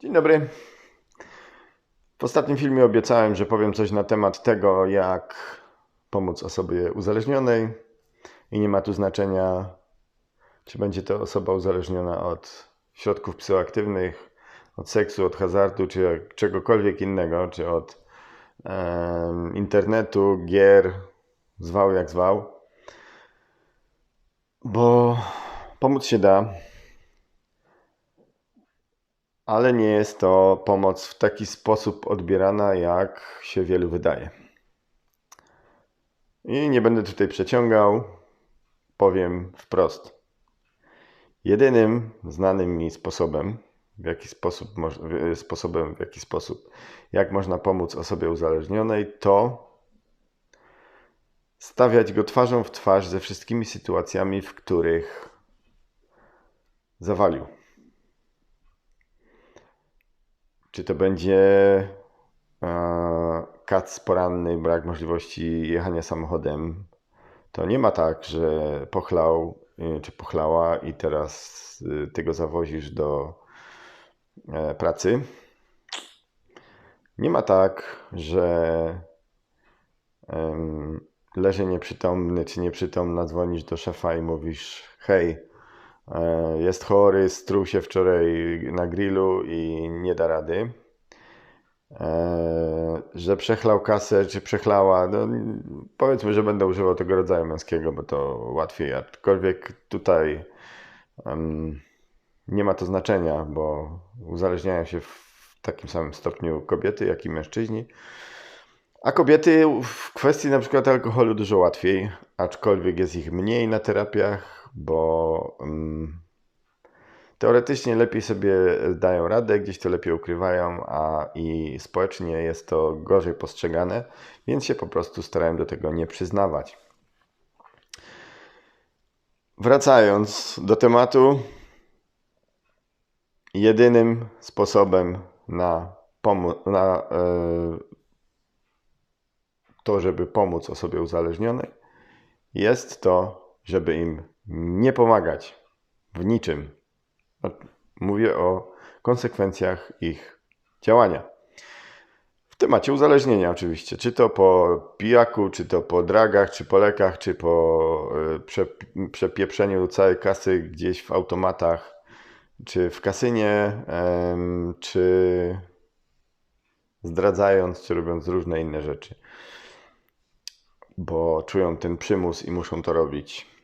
Dzień dobry. W ostatnim filmie obiecałem, że powiem coś na temat tego, jak pomóc osobie uzależnionej i nie ma tu znaczenia, czy będzie to osoba uzależniona od środków psychoaktywnych, od seksu, od hazardu, czy jak- czegokolwiek innego, czy od em, internetu, gier, zwał jak zwał. Bo pomóc się da, ale nie jest to pomoc w taki sposób odbierana, jak się wielu wydaje. I nie będę tutaj przeciągał, powiem wprost. Jedynym znanym mi sposobem, w jaki sposób, sposobem, w jaki sposób, jak można pomóc osobie uzależnionej, to stawiać go twarzą w twarz ze wszystkimi sytuacjami, w których zawalił. Czy to będzie e, kac poranny, brak możliwości jechania samochodem, to nie ma tak, że pochlał y, czy pochlała i teraz y, ty go zawozisz do e, pracy. Nie ma tak, że leży nieprzytomny czy nieprzytomna, dzwonisz do szefa i mówisz: Hej, jest chory, struł się wczoraj na grillu i nie da rady. E, że przechlał kasę, czy przechlała, no, powiedzmy, że będę używał tego rodzaju męskiego, bo to łatwiej, aczkolwiek tutaj em, nie ma to znaczenia, bo uzależniają się w takim samym stopniu kobiety, jak i mężczyźni. A kobiety w kwestii na przykład alkoholu dużo łatwiej, aczkolwiek jest ich mniej na terapiach, bo mm, teoretycznie lepiej sobie dają radę, gdzieś to lepiej ukrywają, a i społecznie jest to gorzej postrzegane, więc się po prostu starałem do tego nie przyznawać. Wracając do tematu, jedynym sposobem na, pomu- na e, to, żeby pomóc osobie uzależnionej, jest to, żeby im nie pomagać w niczym. No, Mówię o konsekwencjach ich działania. W temacie uzależnienia, oczywiście. Czy to po pijaku, czy to po dragach, czy po lekach, czy po prze, przepieprzeniu całej kasy gdzieś w automatach, czy w kasynie, czy zdradzając, czy robiąc różne inne rzeczy. Bo czują ten przymus i muszą to robić.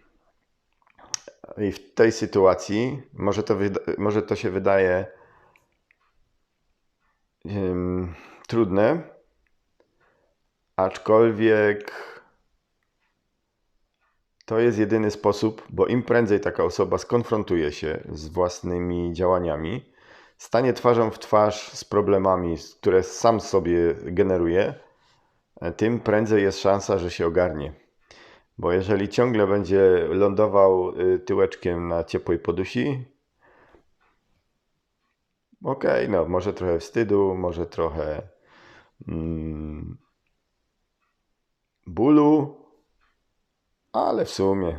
I w tej sytuacji może to, może to się wydaje em, trudne, aczkolwiek to jest jedyny sposób, bo im prędzej taka osoba skonfrontuje się z własnymi działaniami, stanie twarzą w twarz z problemami, które sam sobie generuje, e, tym prędzej jest szansa, że się ogarnie. Bo jeżeli ciągle będzie lądował y, tyłeczkiem na ciepłej podusi, okej, no może trochę wstydu, może trochę mm, bólu, ale w sumie.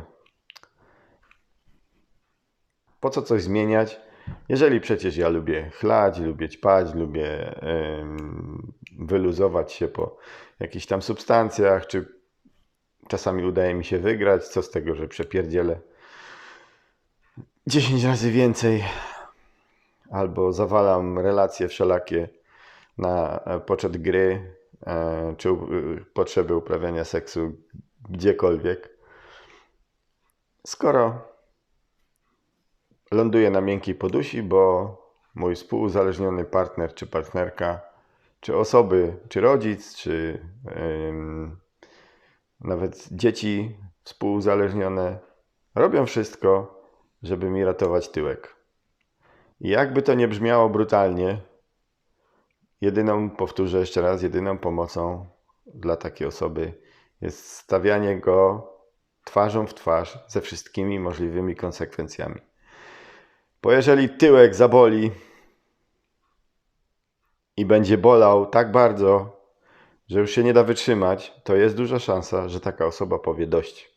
Po co coś zmieniać, jeżeli przecież ja lubię chlać, lubię ćpać, lubię em, wyluzować się po jakichś tam substancjach, czy Czasami udaje mi się wygrać, co z tego, że przepierdzielę 10 razy więcej, albo zawalam relacje wszelakie na e, poczet gry, e, czy potrzeby uprawiania seksu gdziekolwiek. Skoro ląduję na miękkiej podusi, bo mój współuzależniony partner czy partnerka, czy osoby, czy rodzic, czy ym, nawet dzieci współuzależnione robią wszystko, żeby mi ratować tyłek. I jakby to nie brzmiało brutalnie, jedyną, powtórzę jeszcze raz, jedyną pomocą dla takiej osoby jest stawianie go twarzą w twarz ze wszystkimi możliwymi konsekwencjami. Bo jeżeli tyłek zaboli i będzie bolał tak bardzo, że już się nie da wytrzymać, to jest duża szansa, że taka osoba powie dość.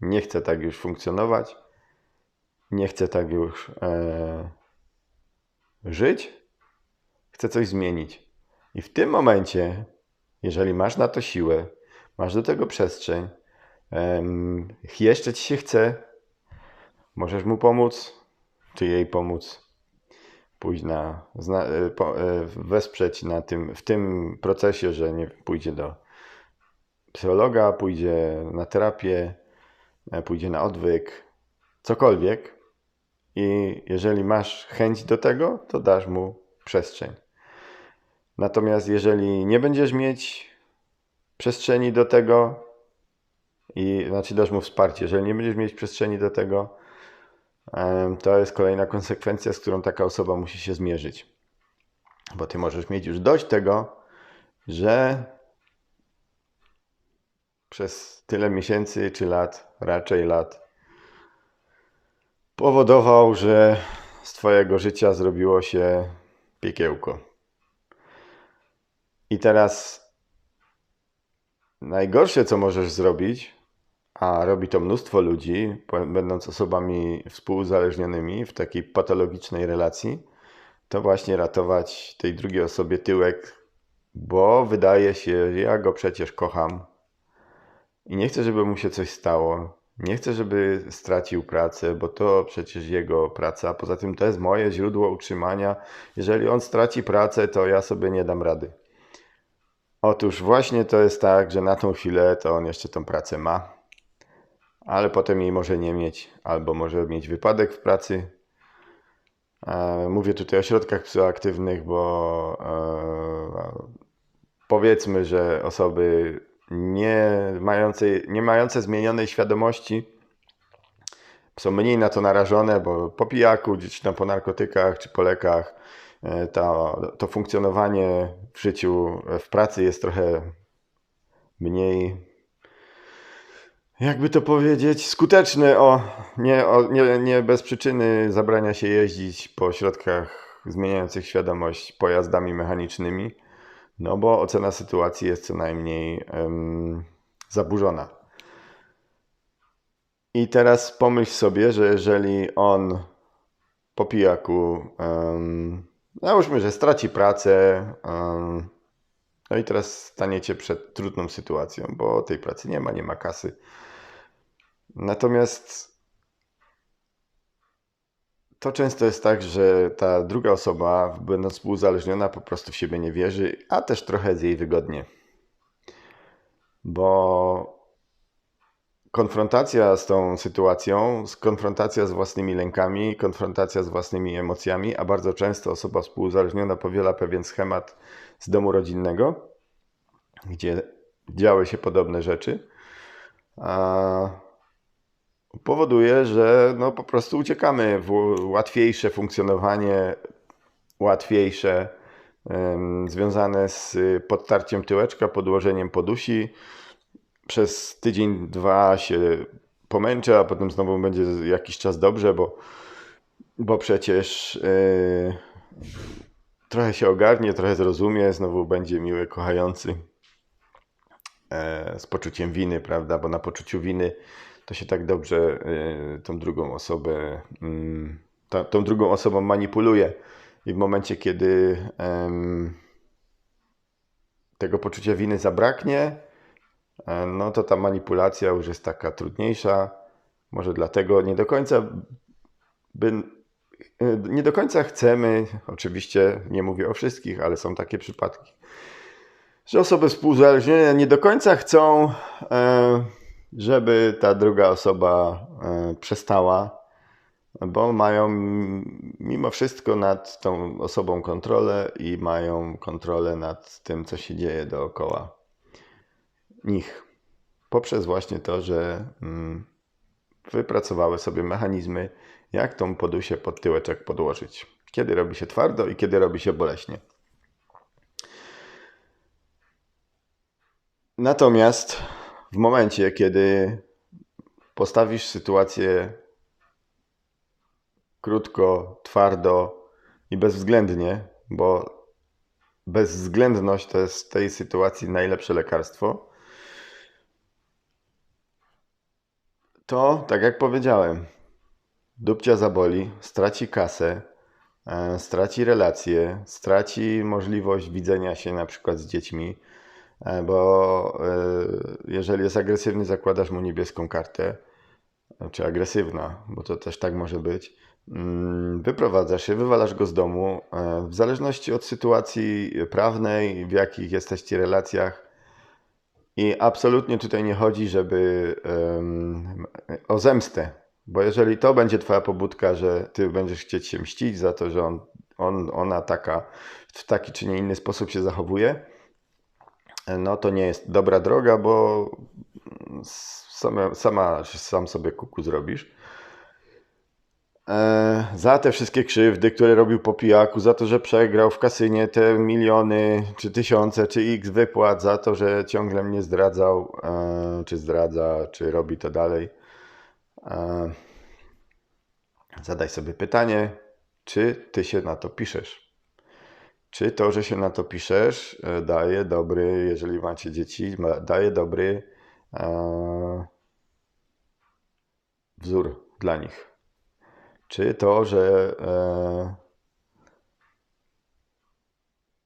Nie chcę tak już funkcjonować, nie chcę tak już e, żyć chce coś zmienić. I w tym momencie, jeżeli masz na to siłę, masz do tego przestrzeń, em, jeszcze ci się chce, możesz mu pomóc, czy jej pomóc, pójść na, zna, e, po, e, wesprzeć na tym, w tym procesie, że nie pójdzie do psychologa, pójdzie na terapię, e, pójdzie na odwyk, cokolwiek. I jeżeli masz chęć do tego, to dasz mu przestrzeń. Natomiast jeżeli nie będziesz mieć przestrzeni do tego, i znaczy dasz mu wsparcie, jeżeli nie będziesz mieć przestrzeni do tego, to jest kolejna konsekwencja, z którą taka osoba musi się zmierzyć. Bo ty możesz mieć już dość tego, że przez tyle miesięcy czy lat, raczej lat, powodował, że z Twojego życia zrobiło się piekiełko. I teraz najgorsze, co możesz zrobić, a robi to mnóstwo ludzi, będąc osobami współuzależnionymi w takiej patologicznej relacji, to właśnie ratować tej drugiej osobie tyłek, bo wydaje się, że ja go przecież kocham i nie chcę, żeby mu się coś stało. Nie chcę, żeby stracił pracę, bo to przecież jego praca. Poza tym to jest moje źródło utrzymania. Jeżeli on straci pracę, to ja sobie nie dam rady. Otóż właśnie to jest tak, że na tą chwilę to on jeszcze tą pracę ma, ale potem jej może nie mieć, albo może mieć wypadek w pracy. E, Mówię tutaj o środkach psychoaktywnych, bo e, powiedzmy, że osoby nie mające, nie mające zmienionej świadomości są mniej na to narażone, bo po pijaku, gdzieś tam po narkotykach czy po lekach e, to, to funkcjonowanie w życiu, w pracy jest trochę mniej, jakby to powiedzieć, skuteczne. O, nie, o, nie, nie bez przyczyny zabrania się jeździć po środkach zmieniających świadomość pojazdami mechanicznymi. No bo ocena sytuacji jest co najmniej zaburzona. I teraz pomyśl sobie, że jeżeli on po pijaku, um, załóżmy, że straci pracę, no i teraz staniecie przed trudną sytuacją, bo tej pracy nie ma, nie ma kasy. Natomiast to często jest tak, że ta druga osoba, będąc współuzależniona, po prostu w siebie nie wierzy, a też trochę jest jej wygodnie. Bo konfrontacja z tą sytuacją, konfrontacja z własnymi lękami, konfrontacja z własnymi emocjami, a bardzo często osoba współuzależniona powiela pewien schemat z domu rodzinnego, gdzie działy się podobne rzeczy, a powoduje, że no po prostu uciekamy w łatwiejsze funkcjonowanie, łatwiejsze, związane z podtarciem tyłeczka, podłożeniem podusi. Przez tydzień, dwa się pomęczę, a potem znowu będzie jakiś czas dobrze, bo, bo przecież yy, trochę się ogarnie, trochę zrozumie, znowu będzie miły, kochający e, z poczuciem winy, prawda? Bo na poczuciu winy to się tak dobrze e, tą drugą osobę, mm, ta, tą drugą osobą manipuluje. I w momencie, kiedy em, tego poczucia winy zabraknie, e, no to ta manipulacja już jest taka trudniejsza. Może dlatego nie do końca by, e, nie do końca chcemy, oczywiście nie mówię o wszystkich, ale są takie przypadki, że osoby współuzależnione nie do końca chcą, e, żeby ta druga osoba e, przestała, bo mają mimo wszystko nad tą osobą kontrolę i mają kontrolę nad tym, co się dzieje dookoła nich. Poprzez właśnie to, że mm, wypracowały sobie mechanizmy, jak tą podusię pod tyłeczek podłożyć. Kiedy robi się twardo i kiedy robi się boleśnie. Natomiast w momencie, kiedy postawisz sytuację krótko, twardo i bezwzględnie, bo bezwzględność to jest w tej sytuacji najlepsze lekarstwo, to tak jak powiedziałem, dupcia zaboli, straci kasę, e, straci relacje, straci możliwość widzenia się na przykład z dziećmi, bo e, jeżeli jest agresywny, zakładasz mu niebieską kartę, czy agresywna, bo to też tak może być. Mm, wyprowadzasz się, wywalasz go z domu. W zależności od sytuacji prawnej, w jakich jesteście relacjach, i absolutnie tutaj nie chodzi, żeby um, o zemstę, bo jeżeli to będzie twoja pobudka, że ty będziesz chcieć się mścić za to, że on, on, ona taka, w taki czy nie inny sposób się zachowuje, no to nie jest dobra droga, bo sama, sam sobie kuku zrobisz. E, za te wszystkie krzywdy, które robił po pijaku, za to, że przegrał w kasynie te miliony, czy tysiące, czy x wypłat, za to, że ciągle mnie zdradzał, e, czy zdradza, czy robi to dalej. E, zadaj sobie pytanie, czy ty się na to piszesz? Czy to, że się na to piszesz, daje dobry, jeżeli macie dzieci, daje dobry wzór dla nich? czy to, że e,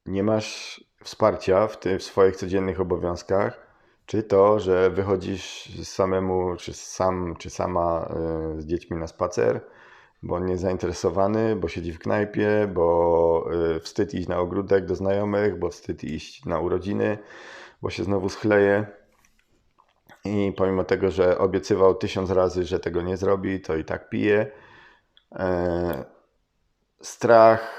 nie masz wsparcia w, ty, w swoich codziennych obowiązkach, czy to, że wychodzisz samemu, czy sam, czy sama e, z dziećmi na spacer, bo on nie jest zainteresowany, bo siedzi w knajpie, bo e, wstyd iść na ogródek do znajomych, bo wstyd iść na urodziny, bo się znowu schleje. I pomimo tego, że obiecywał tysiąc razy, że tego nie zrobi, to i tak pije E, strach,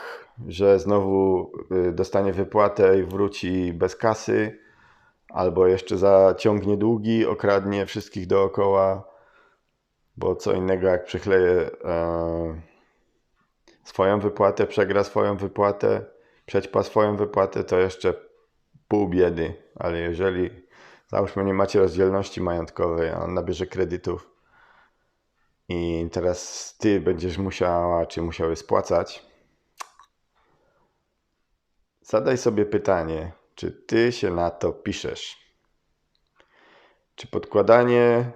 że znowu y, dostanie wypłatę i wróci bez kasy, albo jeszcze zaciągnie długi, okradnie wszystkich dookoła, bo co innego jak przychleje e, swoją wypłatę, przegra swoją wypłatę, przećpa swoją wypłatę, to jeszcze pół biedy, ale jeżeli załóżmy nie macie rozdzielności majątkowej, a on nabierze kredytów, i teraz ty będziesz musiała, czy musiały spłacać, zadaj sobie pytanie, czy ty się na to piszesz? Czy podkładanie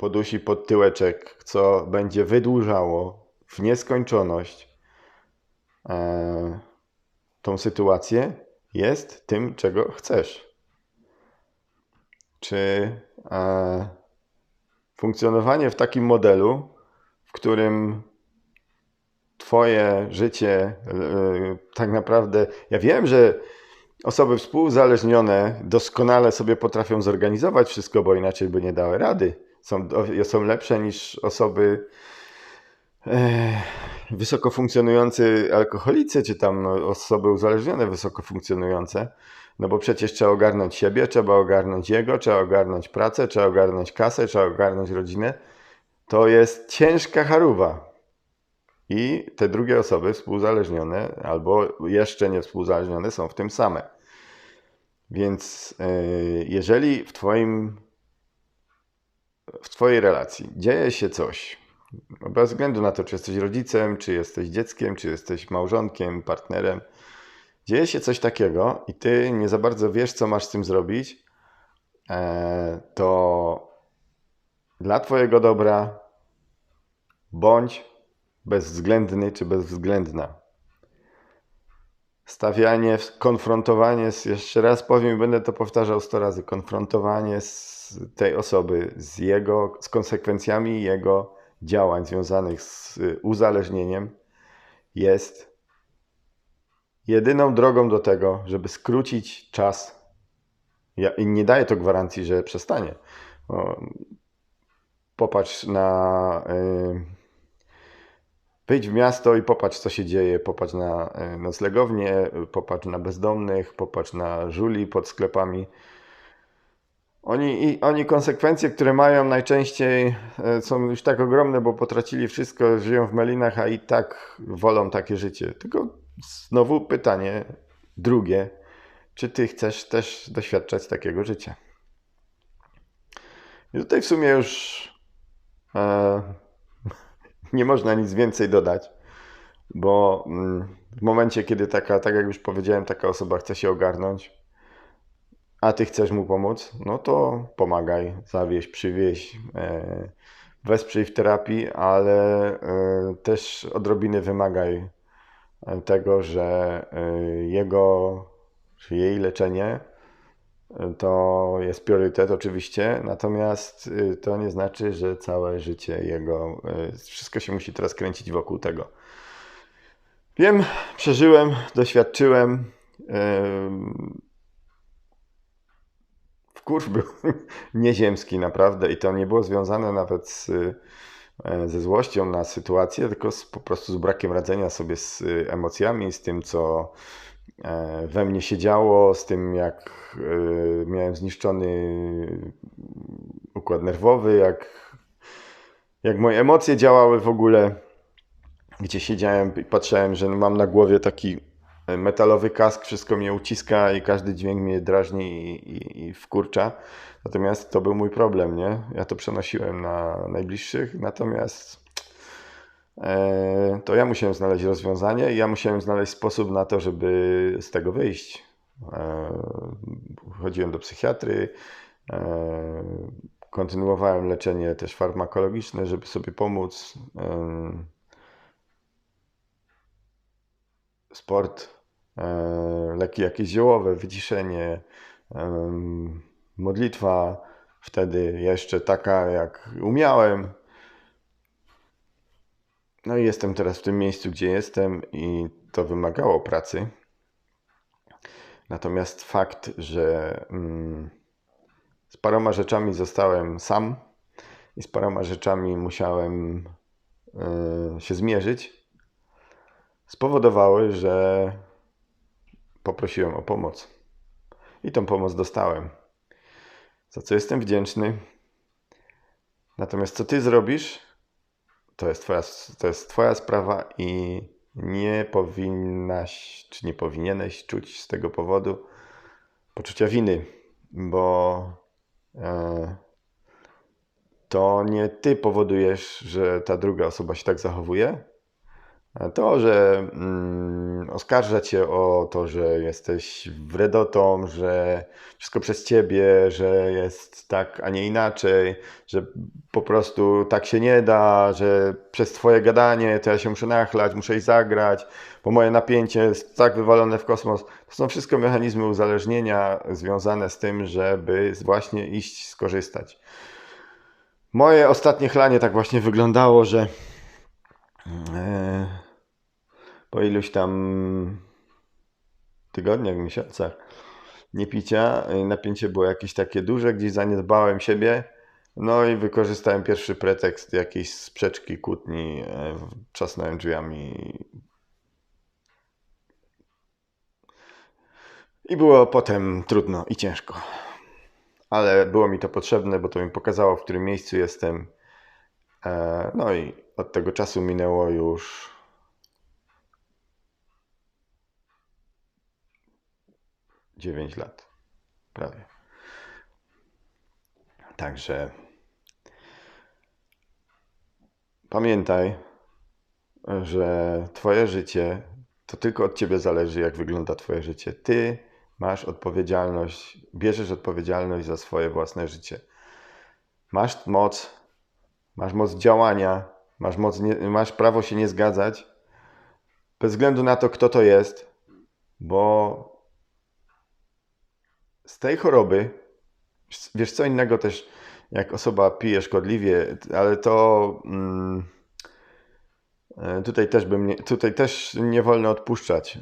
podusi pod tyłeczek, co będzie wydłużało w nieskończoność e, tą sytuację, jest tym, czego chcesz? Czy e, funkcjonowanie w takim modelu, w którym Twoje życie e, tak naprawdę. Ja wiem, że osoby współzależnione doskonale sobie potrafią zorganizować wszystko, bo inaczej by nie dały rady. Są, są lepsze niż osoby e, wysoko funkcjonujący alkoholicy, czy tam osoby uzależnione wysoko funkcjonujące. No bo przecież trzeba ogarnąć siebie, trzeba ogarnąć jego, trzeba ogarnąć pracę, trzeba ogarnąć kasę, trzeba ogarnąć rodzinę. To jest ciężka charuwa. I te drugie osoby współzależnione albo jeszcze nie współzależnione są w tym same. Więc yy, jeżeli w twoim w twojej relacji? Dzieje się coś, bez względu na to, czy jesteś rodzicem, czy jesteś dzieckiem, czy jesteś małżonkiem, partnerem, dzieje się coś takiego i ty nie za bardzo wiesz, co masz z tym zrobić, e, to dla Twojego dobra bądź bezwzględny czy bezwzględna. Stawianie, konfrontowanie, z, jeszcze raz powiem, będę to powtarzał sto razy, konfrontowanie z tej osoby z jego, z konsekwencjami jego działań związanych z uzależnieniem jest jedyną drogą do tego, żeby skrócić czas, ja, i nie daję to gwarancji, że przestanie. Popatrz na. Yy, wyjdź w miasto i popatrz, co się dzieje. Popatrz na yy, noclegownie, popatrz na bezdomnych, popatrz na żuli pod sklepami. Oni, i, oni konsekwencje, które mają najczęściej yy, są już tak ogromne, bo potracili wszystko, żyją w melinach, a i tak wolą takie życie. Tylko Znowu pytanie drugie. Czy ty chcesz też doświadczać takiego życia? I tutaj w sumie już e, nie można nic więcej dodać, bo mm, w momencie, kiedy taka, tak jak już powiedziałem, taka osoba chce się ogarnąć, a ty chcesz mu pomóc, no to pomagaj, zawieź, przywieź, e, wesprzyj w terapii, ale e, też odrobiny wymagaj e, tego, że jego czy jej leczenie to jest priorytet oczywiście, natomiast to nie znaczy, że całe życie jego, wszystko się musi teraz kręcić wokół tego. Wiem, przeżyłem, doświadczyłem. Wkurz był nieziemski naprawdę i to nie było związane nawet z, ze złością na sytuację, tylko z, po prostu z brakiem radzenia sobie z emocjami, z tym, co we mnie się działo, z tym, jak e, miałem zniszczony układ nerwowy, jak, jak moje emocje działały w ogóle gdzie siedziałem i patrzyłem, że mam na głowie taki e, metalowy kask, wszystko mnie uciska i każdy dźwięk mnie drażni i, i, i wkurcza. Natomiast to był mój problem, nie? Ja to przenosiłem na najbliższych, natomiast e, to ja musiałem znaleźć rozwiązanie i ja musiałem znaleźć sposób na to, żeby z tego wyjść. E, chodziłem do psychiatry, e, kontynuowałem leczenie też farmakologiczne, żeby sobie pomóc. E, sport, e, leki jakieś ziołowe, wyciszenie, modlitwa, wtedy jeszcze taka jak umiałem. No i jestem teraz w tym miejscu, gdzie jestem i to wymagało pracy. Natomiast fakt, że mm, z paroma rzeczami zostałem sam i z paroma rzeczami musiałem e, się zmierzyć, spowodowały, że poprosiłem o pomoc. I tą pomoc dostałem. Za co jestem wdzięczny. Natomiast co ty zrobisz, to jest twoja, to jest twoja sprawa i nie powinnaś, czy nie powinieneś czuć z tego powodu poczucia winy, bo e, to nie ty powodujesz, że ta druga osoba się tak zachowuje, to, że mm, oskarża cię o to, że jesteś wredotą, że wszystko przez ciebie, że jest tak, a nie inaczej, że po prostu tak się nie da, że przez twoje gadanie to ja się muszę nachlać, muszę iść zagrać, bo moje napięcie jest tak wywalone w kosmos. To są wszystko mechanizmy uzależnienia związane z tym, żeby właśnie iść skorzystać. Moje ostatnie chlanie tak właśnie wyglądało, że po iluś tam tygodniach, miesiącach niepicia, e, napięcie było jakieś takie duże, gdzieś zaniedbałem siebie, no i wykorzystałem pierwszy pretekst jakiejś sprzeczki, kłótni, e, trzasnąłem drzwiami i było potem trudno i ciężko. Ale było mi to potrzebne, bo to mi pokazało, w którym miejscu jestem. No i od tego czasu minęło już dziewięć lat. Prawie. Także pamiętaj, że Twoje życie to tylko od Ciebie zależy, jak wygląda Twoje życie. Ty masz odpowiedzialność, bierzesz odpowiedzialność za swoje własne życie. Masz moc, masz moc działania, Masz, moc nie, masz prawo się nie zgadzać, bez względu na to, kto to jest, bo z tej choroby, wiesz, co innego też, jak osoba pije szkodliwie, ale to mm, e, tutaj, też bym nie, tutaj też nie wolno odpuszczać,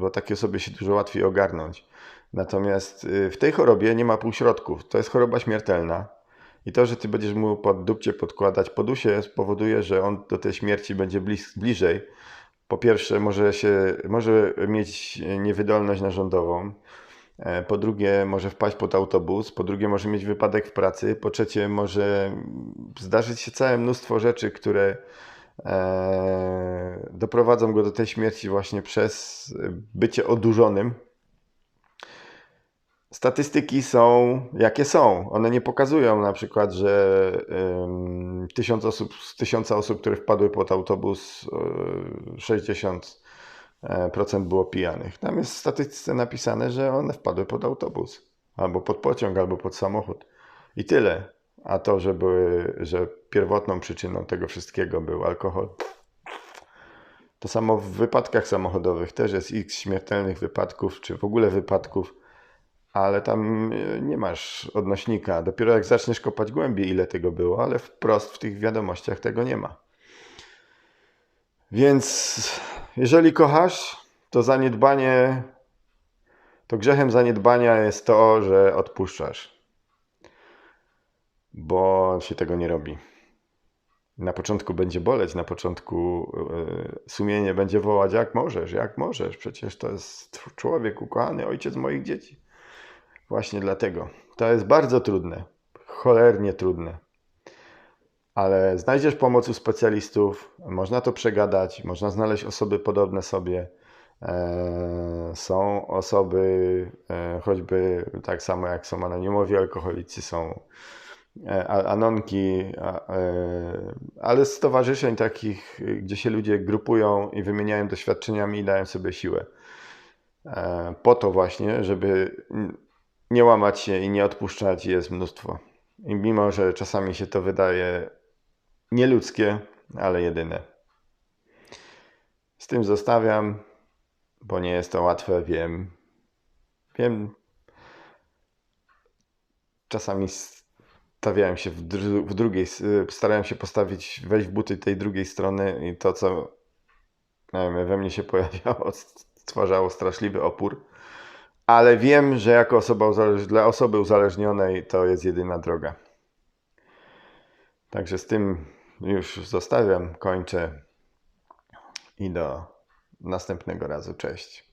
bo takie osoby się dużo łatwiej ogarnąć. Natomiast y, w tej chorobie nie ma półśrodków. To jest choroba śmiertelna. I to, że ty będziesz mu pod dupcie podkładać podusie spowoduje, że on do tej śmierci będzie bliżej. Po pierwsze, może, się, może mieć niewydolność narządową. E, po drugie, może wpaść pod autobus. Po drugie, może mieć wypadek w pracy. Po trzecie, może zdarzyć się całe mnóstwo rzeczy, które e, doprowadzą go do tej śmierci właśnie przez bycie odurzonym statystyki są jakie są. One nie pokazują na przykład, że um, tysiąc osób, z tysiąca osób, które wpadły pod autobus, 60% e, było pijanych. Tam jest w statystyce napisane, że one wpadły pod autobus, albo pod pociąg, albo pod samochód. I tyle. A to, że, były, że pierwotną przyczyną tego wszystkiego był alkohol. To samo w wypadkach samochodowych też jest x śmiertelnych wypadków, czy w ogóle wypadków, ale tam e, nie masz odnośnika. Dopiero jak zaczniesz kopać głębiej, ile tego było, ale wprost w tych wiadomościach tego nie ma. Więc jeżeli kochasz, to zaniedbanie, to grzechem zaniedbania jest to, że odpuszczasz, bo się tego nie robi. Na początku będzie boleć, na początku e, sumienie będzie wołać, jak możesz, jak możesz, przecież to jest człowiek ukochany, ojciec moich dzieci. Właśnie dlatego. To jest bardzo trudne, cholernie trudne. Ale znajdziesz pomoc u specjalistów, można to przegadać, można znaleźć osoby podobne sobie. E, są osoby, e, choćby tak samo jak są anonimowi alkoholicy, są e, anonki, ale stowarzyszeń takich, gdzie się ludzie grupują i wymieniają doświadczeniami i dają sobie siłę. Po to właśnie, żeby nie łamać się i nie odpuszczać jest mnóstwo. I mimo, że czasami się to wydaje nieludzkie, ale jedyne. Z tym zostawiam, bo nie jest to łatwe, wiem. Wiem. Czasami stawiałem się w, w drugiej, starałem się postawić, wejść w buty tej drugiej strony i to, co wiem, we mnie się pojawiało, stwarzało straszliwy opór ale wiem, że jako osoba dla osoby uzależnionej to jest jedyna droga. Także z tym już zostawiam, kończę i do następnego razu. Cześć.